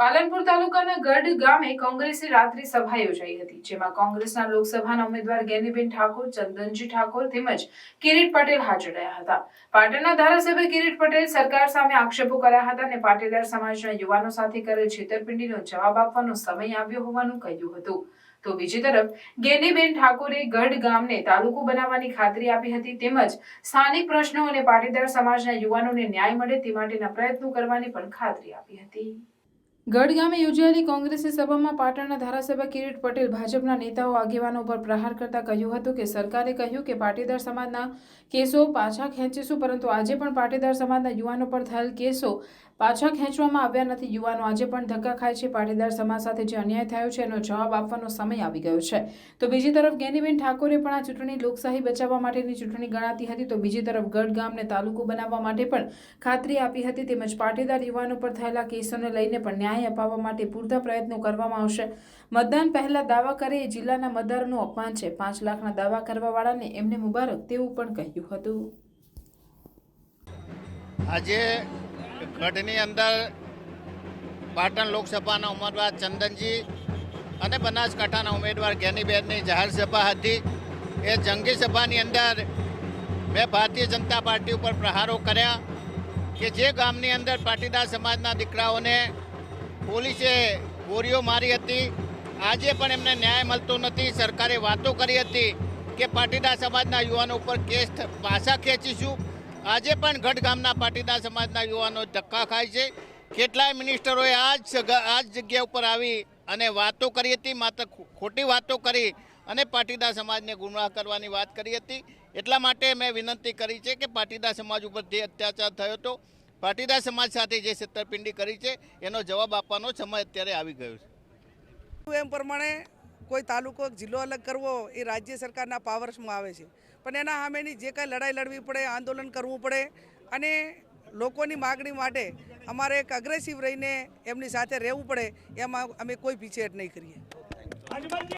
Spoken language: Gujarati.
પાલનપુર તાલુકાના ગઢ ગામે કોંગ્રેસની રાત્રિ સભા યોજાઈ હતી, જેમાં કોંગ્રેસના લોકસભાના ઉમેદવાર ગેનીબેન ઠાકોર, ચંદનજી ઠાકોર તેમજ કિરીટ પટેલ હાજર રહ્યા હતા. પાટણના ધારાસભ્ય કિરીટ પટેલ સરકાર સામે આક્ષેપો કર્યા હતા અને પાટીદાર સમાજના યુવાનો સાથે કરેલ છેતરપિંડીનો જવાબ આપવાનો સમય આવ્યો હોવાનું કહ્યું હતું. તો બીજી તરફ, ગેનીબેન ઠાકોરે ગઢ ગામને તાલુકો બનાવવાની ખાતરી આપી હતી તેમજ સ્થાનિક પ્રશ્નો અને પાટીદાર સમાજના યુવાનોને ન્યાય મળે તે માટેના પ્રયત્નો કરવાની પણ ખાતરી આપી હતી. ગઢ ગામે યોજાયેલી કોંગ્રેસની સભામાં પાટણના ધારાસભ્ય કિરીટ પટેલ ભાજપના નેતાઓ આગેવાનો પર પ્રહાર કરતા કહ્યું હતું કે સરકારે કહ્યું કે પાટીદાર સમાજના કેસો પાછા ખેંચીશું, પરંતુ આજે પણ પાટીદાર સમાજના યુવાનો પર થયેલ કેસો પાછા ખેંચવામાં આવ્યા નથી. યુવાનો આજે પણ ધક્કા ખાય છે. પાટીદાર સમાજ સાથે જે અન્યાય થયો છે, એનો જવાબ આપવાનો સમય આવી ગયો છે. તો બીજી તરફ ગેનીબેન ઠાકોરે પણ આ ચૂંટણી લોકશાહી બચાવવા માટેની ચૂંટણી ગણાતી હતી. તો બીજી તરફ ગઢ ગામને તાલુકો બનાવવા માટે પણ ખાતરી આપી હતી. તેમજ પાટીદાર યુવાનો પર થયેલા કેસોને લઈને પણ ન્યાય અપાવવા માટે પૂરતા પ્રયત્નો કરવામાં આવશે. મતદાન પહેલા દાવા કરે એ જિલ્લાના મતદારોનું અપમાન છે. પાંચ લાખના દાવા કરવાવાળાને એમને મુબારક તેવું પણ કહ્યું હતું. આજે ગઢની અંદર પાટણ લોકસભાના ઉમેદવાર ચંદનજી અને બનાસકાંઠાના ઉમેદવાર જ્ઞાનીબેનની જાહેર સભા હતી. એ જંગી સભાની અંદર મેં ભારતીય જનતા પાર્ટી ઉપર પ્રહારો કર્યા કે જે ગામની અંદર પાટીદાર સમાજના દીકરાઓને પોલીસે ગોળીઓ મારી હતી. આજે પણ એમને ન્યાય મળતો નથી. સરકારે વાતો કરી હતી કે પાટીદાર સમાજના યુવાનો ઉપર કેસ પાછા ખેંચીશું. આજે પણ ગઢ ગામના પાટીદાર સમાજના યુવાનો ધક્કા ખાય છે. કેટલાય મિનિસ્ટરોએ આ જ આ જ જગ્યા ઉપર આવી અને વાતો કરી હતી, માત્ર ખોટી વાતો કરી અને પાટીદાર સમાજને ગુમરાહ કરવાની વાત કરી હતી. એટલા માટે મેં વિનંતી કરી છે કે પાટીદાર સમાજ ઉપર જે અત્યાચાર થયો હતો, પાટીદાર સમાજ સાથે જે છેતરપિંડી કરી છે, એનો જવાબ આપવાનો સમય અત્યારે આવી ગયો છે. એમ પ્રમાણે કોઈ તાલુકો જિલ્લો અલગ કરવો એ રાજ્ય સરકારના પાવર્સમાં આવે છે. પણ એના સામેની જે કાંઈ લડાઈ લડવી પડે, આંદોલન કરવું પડે અને લોકોની માગણી માટે અમારે એક અગ્રેસિવ રહીને એમની સાથે રહેવું પડે, એમાં અમે કોઈ પીછેહટ નહીં કરીએ.